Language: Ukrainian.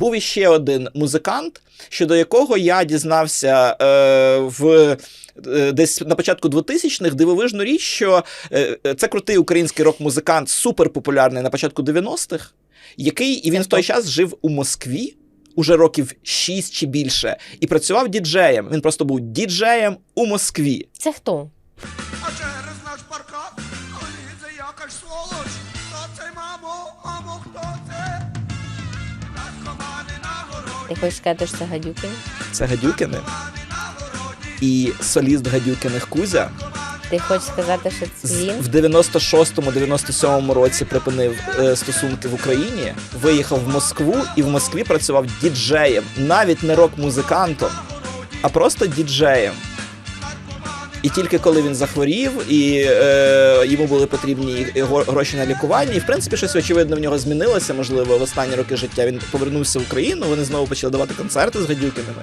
був іще один музикант, щодо якого я дізнався е, в. е, Десь на початку 2000-х дивовижну річ, що е, це крутий український рок-музикант, суперпопулярний на початку 90-х, який і він в той час жив у Москві уже років 6 чи більше, і працював діджеєм. Він просто був діджеєм у Москві. Це хто? А через наш паркан лізе якась сволоч. Хто це, мамо, мамо, хто Ти хочеш сказати, що це гадюкин? Це Гадюкини. І соліст Гадюкиних Кузя Ти хочеш сказати, що це він? в 96-97 році припинив е, стосунки в Україні, виїхав в Москву і в Москві працював діджеєм, навіть не рок-музикантом, а просто діджеєм. І тільки коли він захворів, і е, йому були потрібні гроші на лікування, і в принципі щось очевидно в нього змінилося, можливо, в останні роки життя. Він повернувся в Україну. Вони знову почали давати концерти з Гадюкіними.